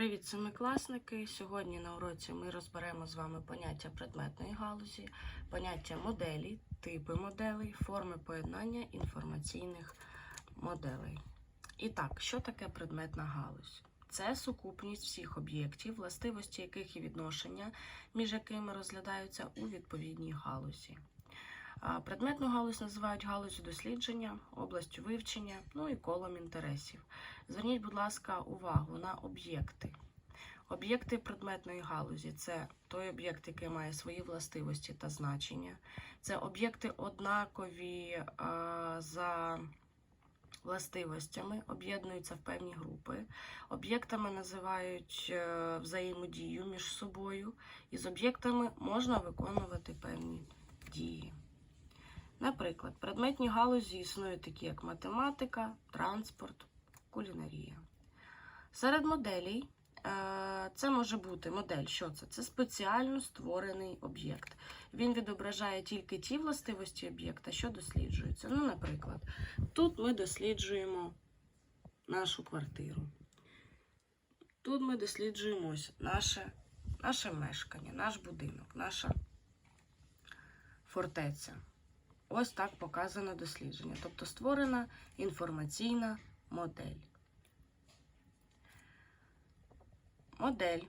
Привіт, семикласники! Сьогодні на уроці ми розберемо з вами поняття предметної галузі, поняття моделі, типи моделей, форми поєднання інформаційних моделей. І так, що таке предметна галузь? Це сукупність всіх об'єктів, властивості яких і відношення, між якими розглядаються у відповідній галузі. Предметну галузь називають галузю дослідження, областю вивчення, ну і колом інтересів. Зверніть, будь ласка, увагу на об'єкти. Об'єкти предметної галузі це той об'єкт, який має свої властивості та значення. Це об'єкти однакові за властивостями, об'єднуються в певні групи. Об'єктами називають е, взаємодію між собою, і з об'єктами можна виконувати певні дії. Наприклад, предметні галузі існують такі, як математика, транспорт, кулінарія. Серед моделей е, це може бути модель, що це? Це спеціально створений об'єкт. Він відображає тільки ті властивості об'єкта, що досліджуються. Ну, наприклад, тут ми досліджуємо нашу квартиру. Тут ми досліджуємо наше, наше мешкання, наш будинок, наша фортеця. Ось так показано дослідження. Тобто створена інформаційна модель. Модель.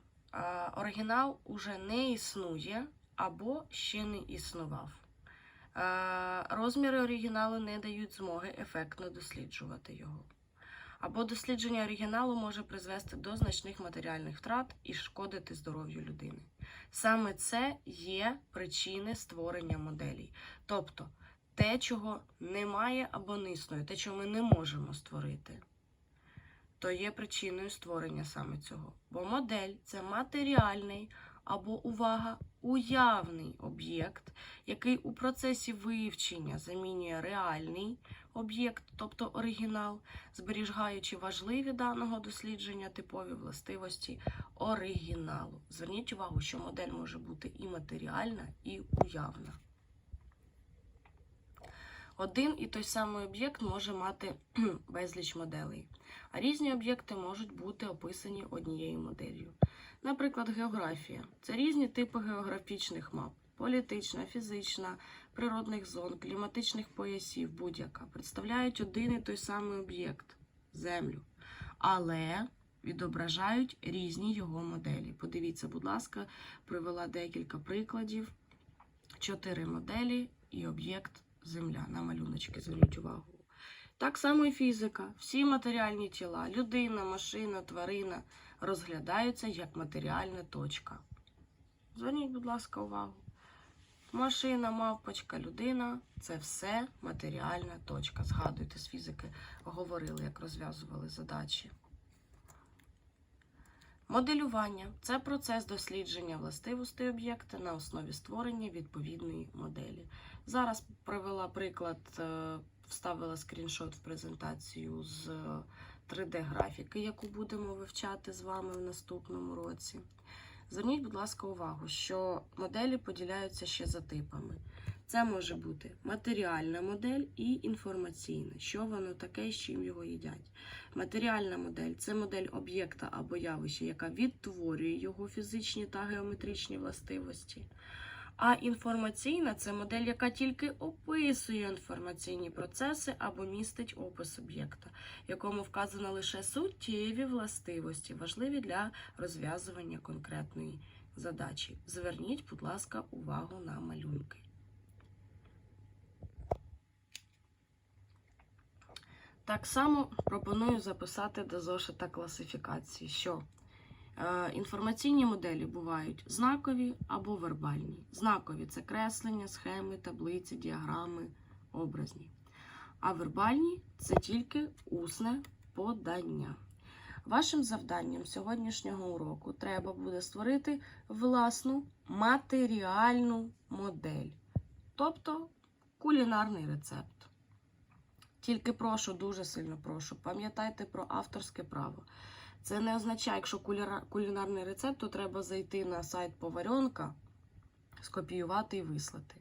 Оригінал уже не існує або ще не існував. Розміри оригіналу не дають змоги ефектно досліджувати його. Або дослідження оригіналу може призвести до значних матеріальних втрат і шкодити здоров'ю людини. Саме це є причини створення моделей. Тобто те, чого немає або не існує, те, чого ми не можемо створити, то є причиною створення саме цього. Бо модель це матеріальний або увага, уявний об'єкт, який у процесі вивчення замінює реальний об'єкт, тобто оригінал, зберігаючи важливі даного дослідження типові властивості оригіналу. Зверніть увагу, що модель може бути і матеріальна, і уявна. Один і той самий об'єкт може мати безліч моделей, а різні об'єкти можуть бути описані однією моделлю. Наприклад, географія це різні типи географічних мап: політична, фізична, природних зон, кліматичних поясів, будь-яка представляють один і той самий об'єкт землю, але відображають різні його моделі. Подивіться, будь ласка, привела декілька прикладів: чотири моделі і об'єкт. Земля на малюночки, зверніть увагу. Так само і фізика. Всі матеріальні тіла, людина, машина, тварина розглядаються як матеріальна точка. Зверніть, будь ласка, увагу. Машина, мавпочка, людина це все матеріальна точка. Згадуйте, з фізики говорили, як розв'язували задачі. Моделювання це процес дослідження властивостей об'єкта на основі створення відповідної моделі. Зараз привела приклад, е, вставила скріншот в презентацію з 3D-графіки, яку будемо вивчати з вами в наступному році. Зверніть, будь ласка, увагу, що моделі поділяються ще за типами. Це може бути матеріальна модель і інформаційна. Що воно таке з чим його їдять. Матеріальна модель це модель об'єкта або явища, яка відтворює його фізичні та геометричні властивості. А інформаційна це модель, яка тільки описує інформаційні процеси або містить опис об'єкта, якому вказано лише суттєві властивості, важливі для розв'язування конкретної задачі. Зверніть, будь ласка, увагу на малюнки. Так само пропоную записати до зошита класифікації, що е, інформаційні моделі бувають знакові або вербальні. Знакові це креслення, схеми, таблиці, діаграми, образні. А вербальні це тільки усне подання. Вашим завданням сьогоднішнього уроку треба буде створити власну матеріальну модель, тобто кулінарний рецепт. Тільки прошу, дуже сильно прошу, пам'ятайте про авторське право. Це не означає, якщо кулінарний рецепт, то треба зайти на сайт поваренка, скопіювати і вислати.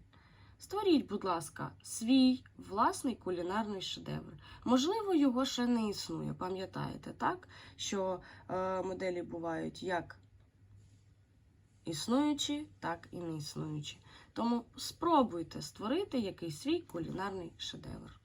Створіть, будь ласка, свій власний кулінарний шедевр. Можливо, його ще не існує. Пам'ятаєте, так? Що е, моделі бувають як існуючі, так і не існуючі. Тому спробуйте створити якийсь свій кулінарний шедевр.